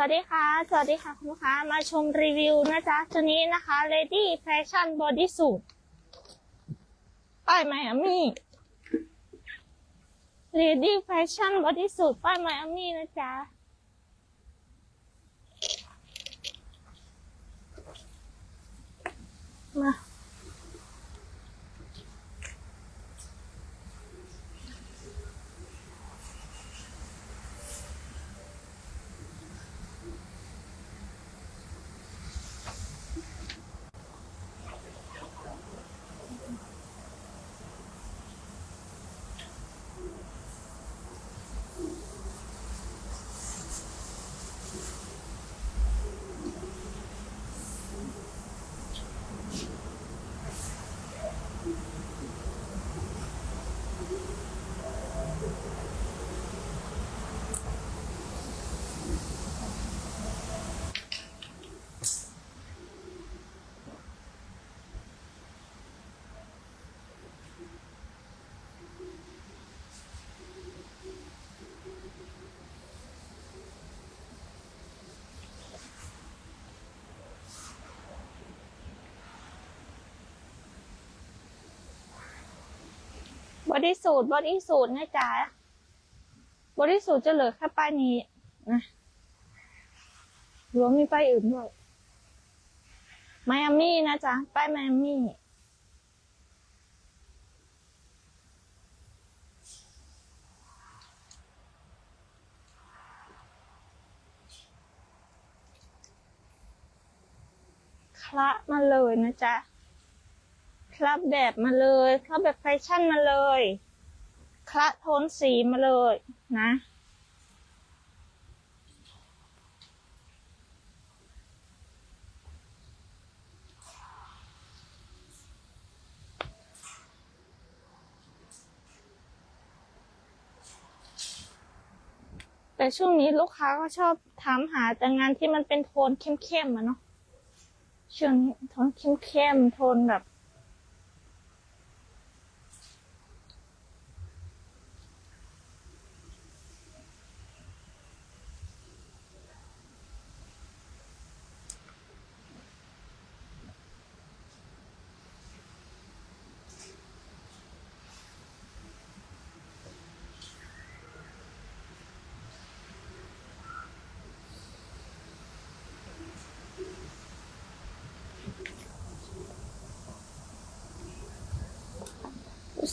วัสดีค่ะ สวัสดีค่ะคุณลูกค้า มาชมรีวิวนะจ๊ะ ตัวนี้นะคะ Lady Fashion Body Suit ป้ายไมอามี่ Lady Fashion Body Suit ป้ายไมอามี่นะจ๊ะ มา บอดี้สูทบอดี้สูทนะจ๊ะบอดี้สูทจะเหลือแค่ป้ายนี้นะหรือว่ามีป้ายอื่นด้วยไมอามี่นะจ๊ะ ป้ายไมอามี่คละมาเลยนะจ๊ะ คลับแบบมาเลยคลับแบบแฟชั่นมาเลยคละโทนสีมาเลยนะแต่ช่วงนี้ลูกค้าก็ชอบถามหาแต่งานที่มันเป็นโทนเข้มๆอะเนาะช่วงนี้โทนเข้มๆโทนแบบ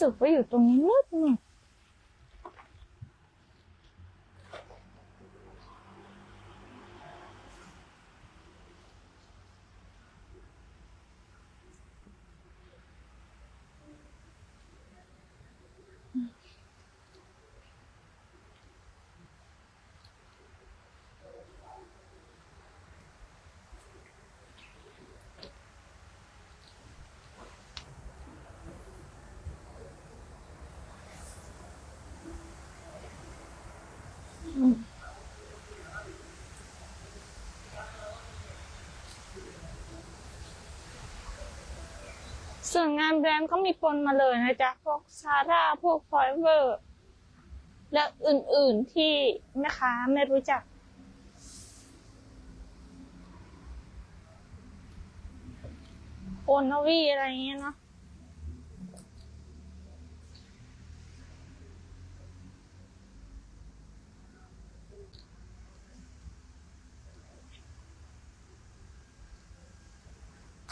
สึกว่าอยู่ตรงนี้มืดมืด ส่วนงานแบรนด์เขามีปนมาเลยนะจ๊ะ พวกซาร่าพวกฟอยเวอร์และอื่นๆที่แม่ค้าไม่รู้จัก โอนนวีอะไรเงี้ยเนาะ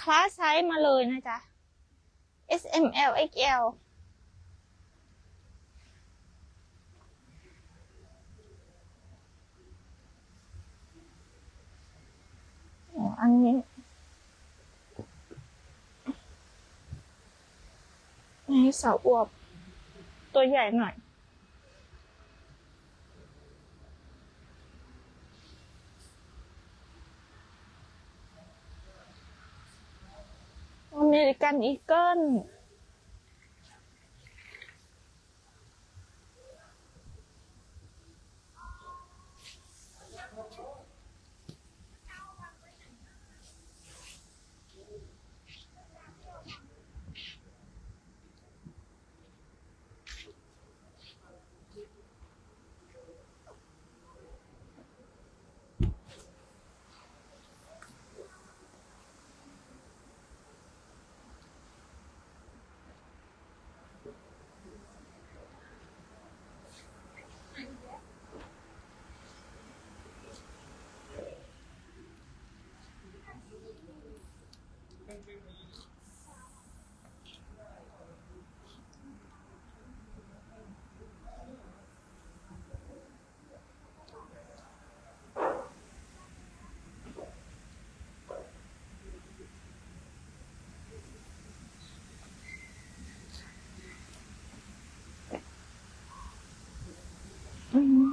คลาสไซส์มาเลยนะจ๊ะ S M L X L อ๋ออันนี้อันนี้สาวอวบ ตัวใหญ่หน่อย ริกันอีเกิล …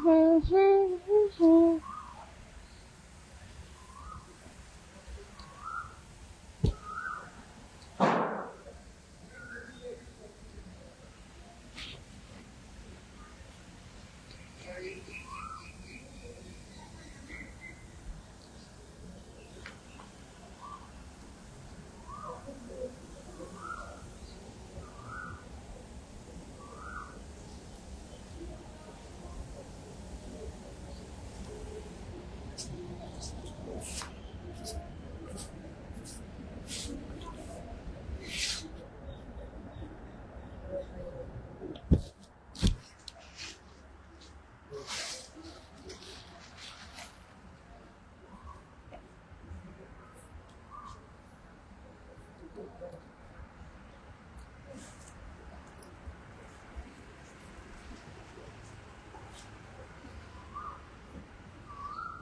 すーす…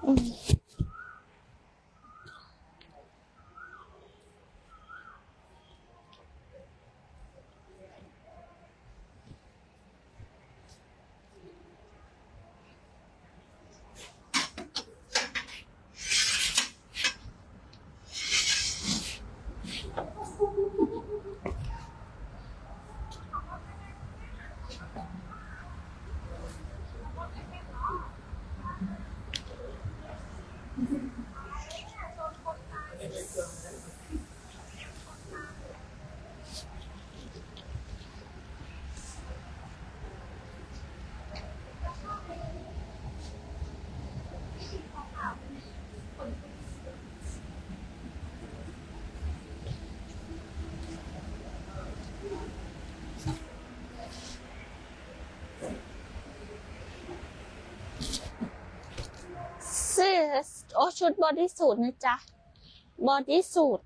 อืมเสื้อโอ้ ชุดบอดี้สูทนะจ๊ะ บอดี้สูท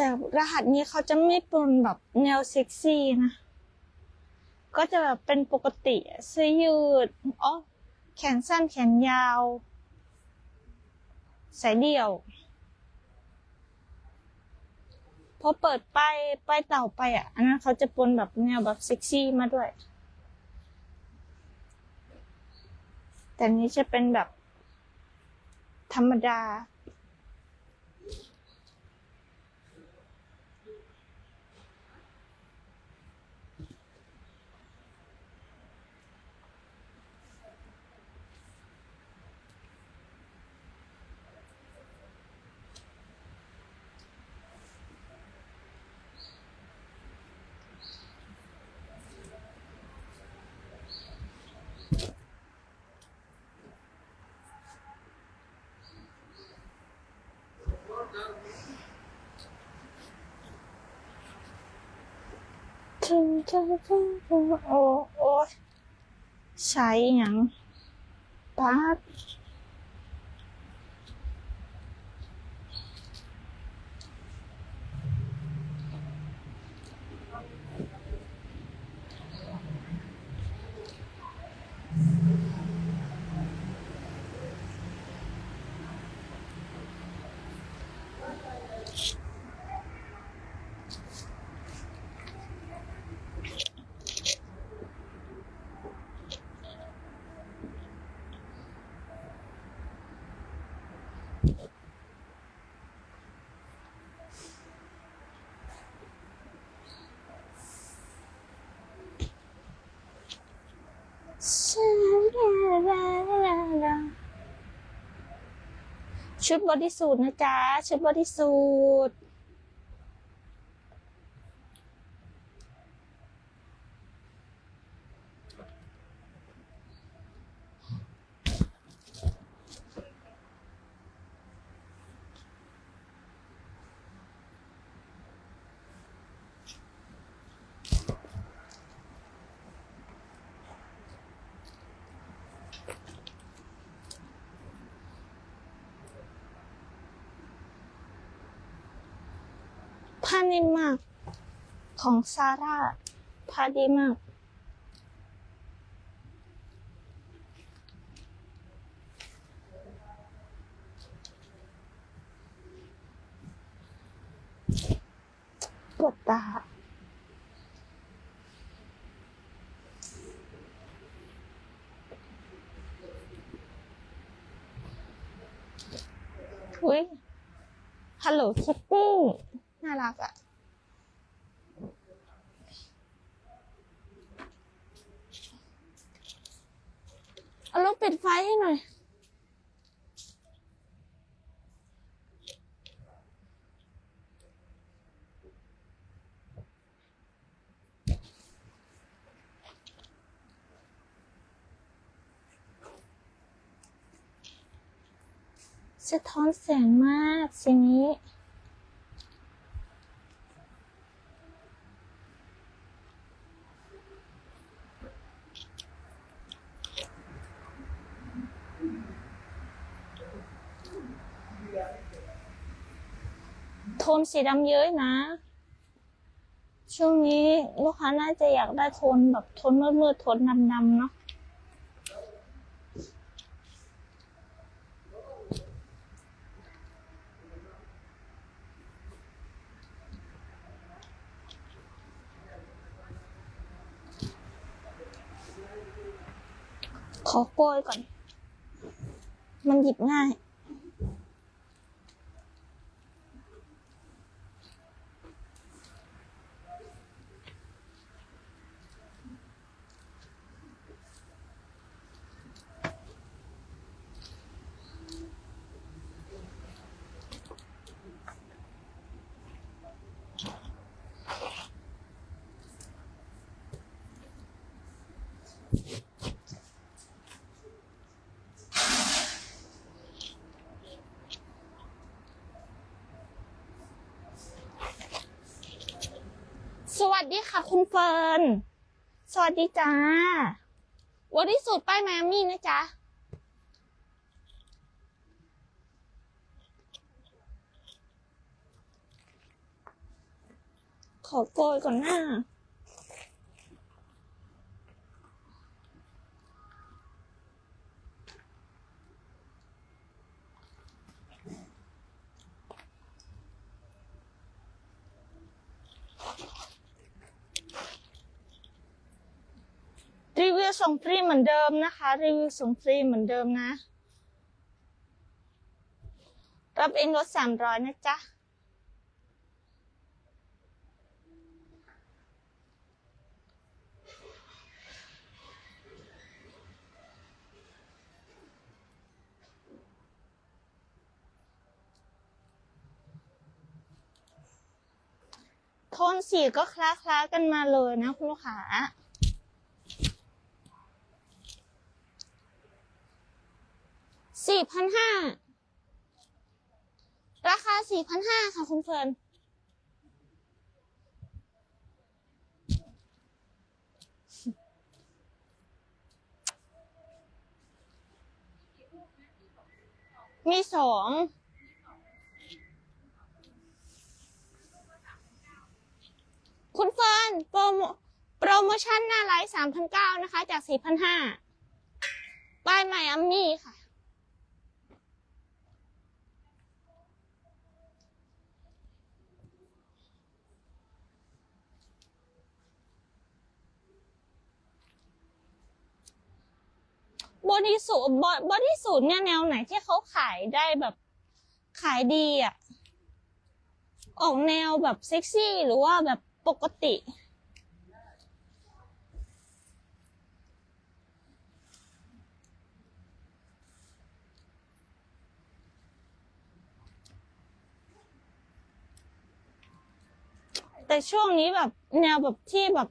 แต่รหัสนี้เขาจะไม่เป็นแบบแนวเซ็กซี่นะ ก็จะแบบเป็นปกติเสื้อยืดอ๋อแขนสั้นแขนยาวสายเดี่ยวพอเปิดป้ายป้ายเต่าไปอะอันนั้นเขาจะปนแบบแนวแบบเซ็กซี่มาด้วย แต่นี้จะเป็นแบบธรรมดา ถึงจะต้องโอ้โอ้ใช้หยังปาด ชุดบอดี้สูทนะจ๊ะ ชุดบอดี้สูทานิ่มมาก ของซาร่าผ้าดีมาก ปวดตาอุ้ยฮัลโหลคิตตี้ น่ารักอะเอาลูกปิดไฟให้หน่อย สะท้อนแสงมากสีนี้ สีดำเยอะนะ ช่วงนี้ลูกค้าน่าจะอยากได้โทนแบบโทนมืดๆโทนดำๆเนาะขอโกยก่อน มันหยิบง่าย สวัส ดีค่ะ คุณเฟิร์น สวัสดีจ้าวันที่สุดป้ายแมมี่นะจ๊ะขอโกยก่อนหน้า ส่งฟรีเหมือนเดิมนะคะ รีวิวส่งฟรีเหมือนเดิมนะ รับเองลดสามร้อยนะจ๊ะโทนสีก็คล้าๆกันมาเลยนะคุณลูกค้า สี่พันห้าราคาสี่พันห้าค่ะคุณเฟิร์นมีสองคุณเฟิร์นโปรโมโปรโมชั่นหน้าไลฟ์สามพันเก้านะคะ จากสี่พันห้าป้ายไมอามี่ค่ะ บอดี้สูทบอดี้สูทเนี่ยแนวไหนที่เขาขายได้แบบขายดีอะ ออกแนวแบบเซ็กซี่หรือว่าแบบปกติ แต่ช่วงนี้แบบแนวแบบที่แบบ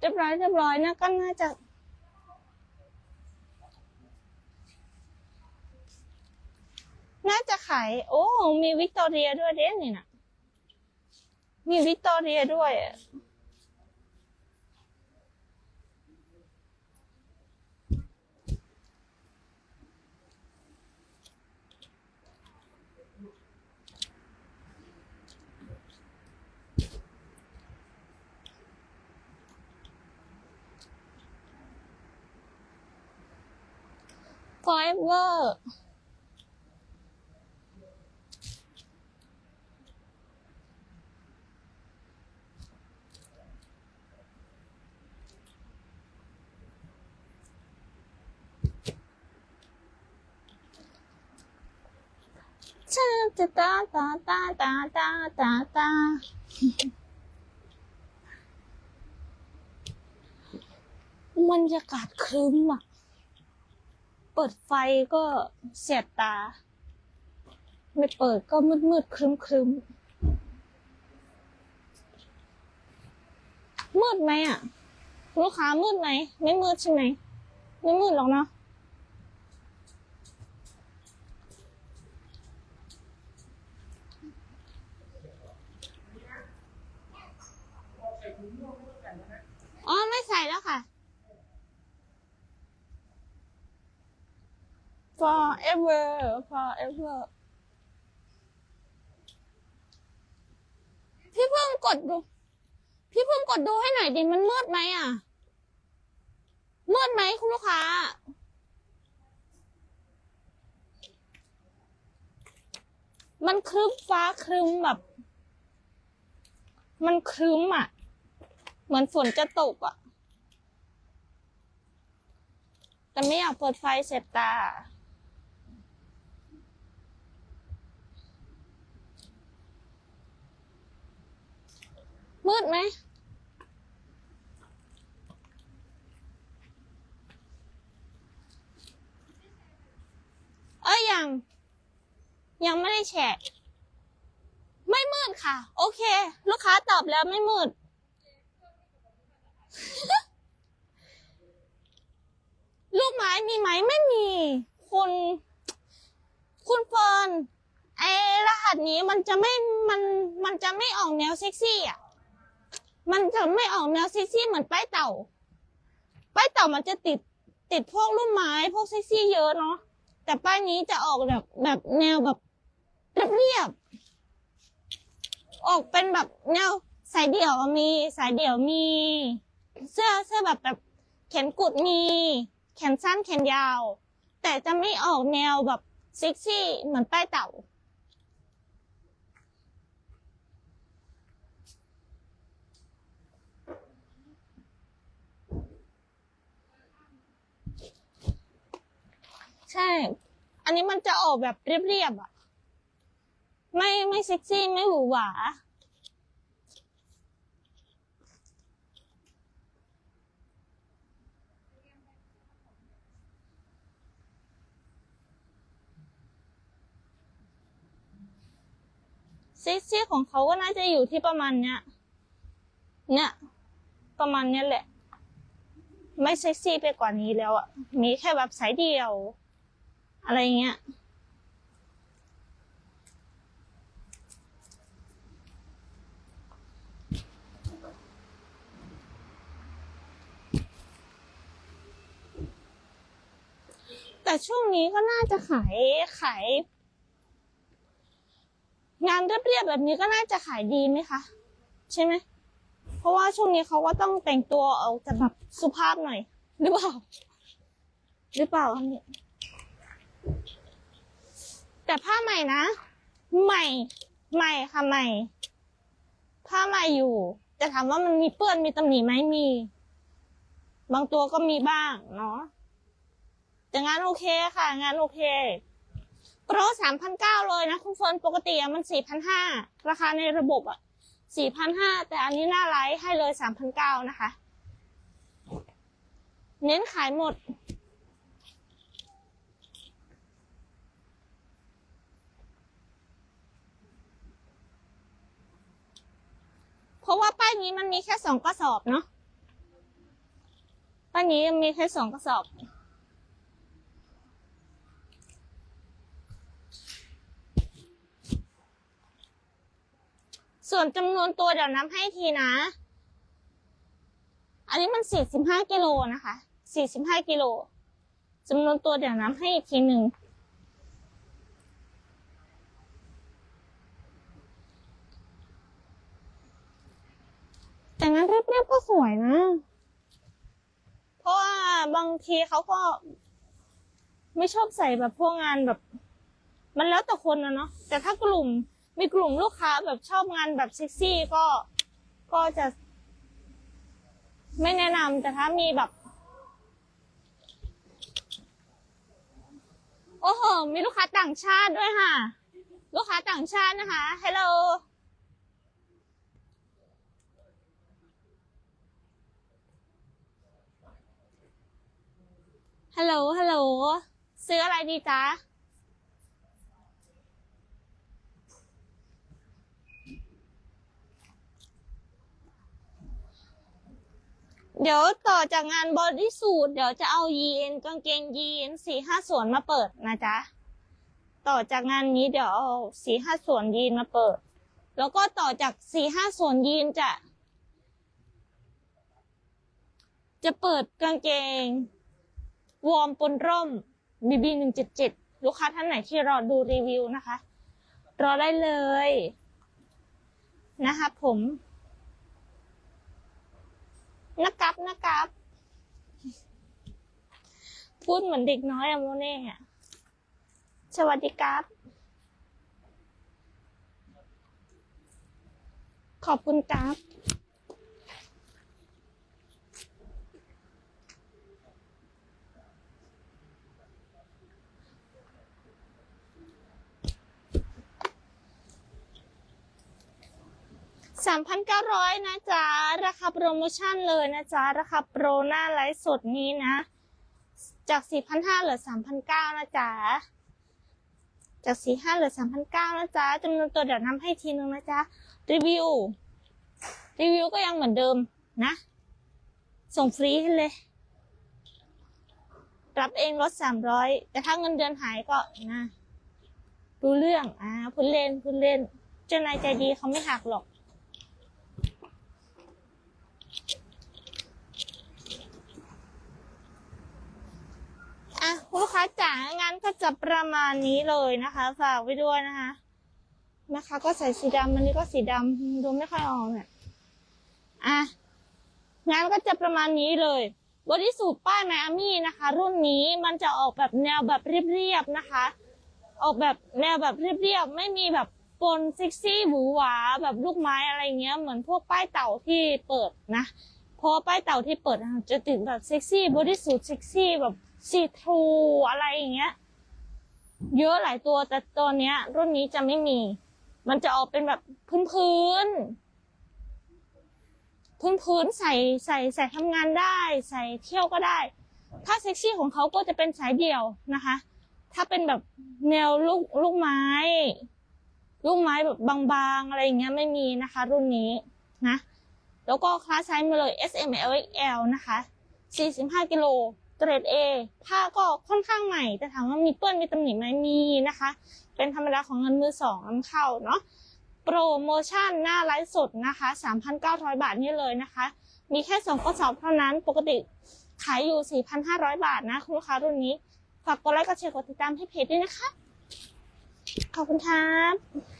เรียบร้อยเรียบร้อยนะก็น่าจะ น่าจะขาย โอ้ มีวิกตอเรียด้วยเด้นี่นะมีวิกตอเรียด้วยอะไฟเวอร์ จะตาตาตาตาตาตาตาบรรยากาศครึ้มอะ เปิดไฟก็เสียดตา ไม่เปิดก็มืดมืดครึ้มครึ้มมืดไหมอะ ลูกค้ามืดไหม ไม่มืดใช่ไหม ไม่มืดหรอกเนาะ อ๋อไม่ใส่แล้วค่ะ forever forever พี่เพิ่งกดดู พี่เพิ่งกดดูให้หน่อยดิมันมืดไหมอะ มืดไหมคุณลูกค้า มันครึ้มฟ้าครึ้มแบบ มันครึ้มอะ เหมือนฝนจะตกอะ แต่ไม่อยากเปิดไฟเสร็จตา มืดไหมเอ้ยยัง ยังไม่ได้แชะไม่มืดค่ะ โอเค ลูกค้าตอบแล้วไม่มืด ลูกไม้มีไหมไม่มี คุณ คุณเฟิร์นไอรหัสนี้มันจะไม่มันมันจะไม่ออกแนวเซ็กซี่อะ มันจะไม่ออกแนวเซ็กซี่เหมือนป้ายเต่า ป้ายเต่ามันจะติดติดพวกรูปไม้พวกเซ็กซี่เยอะเนาะแต่ป้ายนี้จะออกแบบแบบแนวแบบเรียบๆออกเป็นแบบแนวสายเดี่ยวมีสายเดี่ยวมี เสื้อเสื้อแบบแบบแขนกุดมี แขนสั้นแขนยาว แต่จะไม่ออกแนวแบบเซ็กซี่เหมือนป้ายเต่า ใช่ อันนี้มันจะออกแบบเรียบๆอะ ไม่ไม่เซ็กซี่ไม่หวือหวา ซ็กซี่ของเขาก็น่าจะอยู่ที่ประมาณเนี้ย เนี่ย ประมาณเนี้ยแหละ ไม่เซ็กซี่ไปกว่านี้แล้วอะ มีแค่แบบสายเดียว อะไรเงี้ย แต่ช่วงนี้ก็น่าจะขายขาย งานเรียบๆแบบนี้ก็น่าจะขายดีไหมคะ ใช่ไหม เพราะว่าช่วงนี้เขาก็ต้องแต่งตัวเอาแต่แบบสุภาพหน่อย หรือเปล่า หรือเปล่าคะเนี่ยแต่ผ้าใหม่นะ ใหม่ ใหม่ค่ะใหม่ ผ้าใหม่อยู่ แต่ถามว่ามันมีเปื้อนมีตำหนิไหมมี บางตัวก็มีบ้างเนาะแต่งานโอเคค่ะ งานโอเค โปรสามพันเก้าเลยนะคุณเฟิร์นปกติอะมันสี่พันห้าราคาในระบบอะสี่พันห้าแต่อันนี้หน้าไลฟ์ให้เลยสามพันเก้านะคะ เน้นขายหมด เพราะว่าป้ายนี้มันมีแค่สองกระสอบเนาะป้ายนี้มีแค่สองกระสอบ ส่วนจำนวนตัวเดี๋ยวนับให้ทีนะ อันนี้มันสี่สิบห้ากิโลนะคะสี่สิบห้ากิโลจำนวนตัวเดี๋ยวนับให้อีกทีหนึ่งแต่งานเรียบๆก็สวยนะ เพราะว่าบางทีเขาก็ ไม่ชอบใส่แบบพวกงานแบบ มันแล้วแต่คนนะเนาะแต่ถ้ากลุ่ม มีกลุ่มลูกค้าแบบชอบงานแบบเซ็กซี่ก็ก็จะ ไม่แนะนำแต่ถ้ามีแบบ โอ้โห มีลูกค้าต่างชาติด้วยค่ะ ลูกค้าต่างชาตินะคะ ฮัลโหลฮัลโหลฮัลโหลซื้ออะไรดีจ๊ะ เดี๋ยวต่อจากงานบอดี้สูทเดี๋ยวจะเอายีนกางเกงยีนสี่ห้าส่วนมาเปิดนะจ๊ะ ต่อจากงานนี้เดี๋ยวเอาสี่ห้าส่วนยีนมาเปิด แล้วก็ต่อจากสี่ห้าส่วนยีนจะ จะเปิดกางเกง วอร์มปนร่ม BB หนึ่งเจ็ดเจ็ดลูกค้าท่านไหนที่รอดูรีวิวนะคะ รอได้เลย นะคะผม นะครับนะครับ พูดเหมือนเด็กน้อยอะโมเน่อะสวัสดีครับ ขอบคุณครับ สามพันเก้าร้อยนะจ๊ะ ราคาโปรโมชั่นเลยนะจ๊ะ ราคาโปรหน้าไลฟ์สดนี้นะ จากสี่พันห้าเหลือสามพันเก้านะจ๊ะ จากสี่ห้าเหลือสามพันเก้านะจ๊ะจำนวนตัวเดี๋ยวนำให้ทีนึงนะจ๊ะ รีวิว รีวิวก็ยังเหมือนเดิมนะ ส่งฟรีให้เลย รับเองลดสามร้อยแต่ถ้าเงินเดือนหายก็นะรู้เรื่อง อ่าพูดเล่นพูดเล่น เจ้านายใจดีเขาไม่หักหรอก อะ คุณลูกค้าจ๋างั้นก็จะประมาณนี้เลยนะคะ ฝากไว้ด้วยนะคะแม่ค้าก็ใส่สีดำอันนี้ก็สีดำดูไม่ค่อยออกเนี่ยอะงั้นก็จะประมาณนี้เลยบริสูทป้ายไมอามี่นะคะ รุ่นนี้มันจะออกแบบแนวแบบเรียบๆนะคะ ออกแบบแนวแบบเรียบๆไม่มีแบบปนเซ็กซี่หวือหวาแบบลูกไม้อะไรเงี้ย เหมือนพวกป้ายเต่าที่เปิดนะเพราะป้ายเต่าที่เปิดจะติดแบบเซ็กซี่บอดี้สูทเซ็กซี่แบบ ซีทรูอะไรอย่างเงี้ย เยอะหลายตัวแต่ตัวเนี้ย รุ่นนี้จะไม่มี มันจะออกเป็นแบบพื้นพื้นพื้นพื้นใส่ใส่ใส่ทำงานได้ ใส่เที่ยวก็ได้ถ้าเซ็กซี่ของเขาก็จะเป็นสายเดี่ยวนะคะ ถ้าเป็นแบบแนวลูกลูกไม้ ลูกไม้แบบบางๆอะไรอย่างเงี้ยไม่มีนะคะ รุ่นนี้นะ แล้วก็คลาสไซส์มาเลย S M L X L นะคะ 45 กิโล เกรด A ผ้าก็ค่อนข้างใหม่ แต่ถามว่ามีเปื้อนมีตำหนิไหมมีนะคะ เป็นธรรมดาของเงินมือสองนำเข้าเนาะโปรโมชั่นหน้าไลฟ์สดนะคะ 3,900 บาทนี่เลยนะคะ มีแค่สองกระสอบเท่านั้นปกติขายอยู่ 4,500 บาทนะคุณลูกค้ารุ่นนี้ ฝากกดไลค์กดแชร์กดติดตามให้เพจด้วยนะคะ ขอบคุณครับ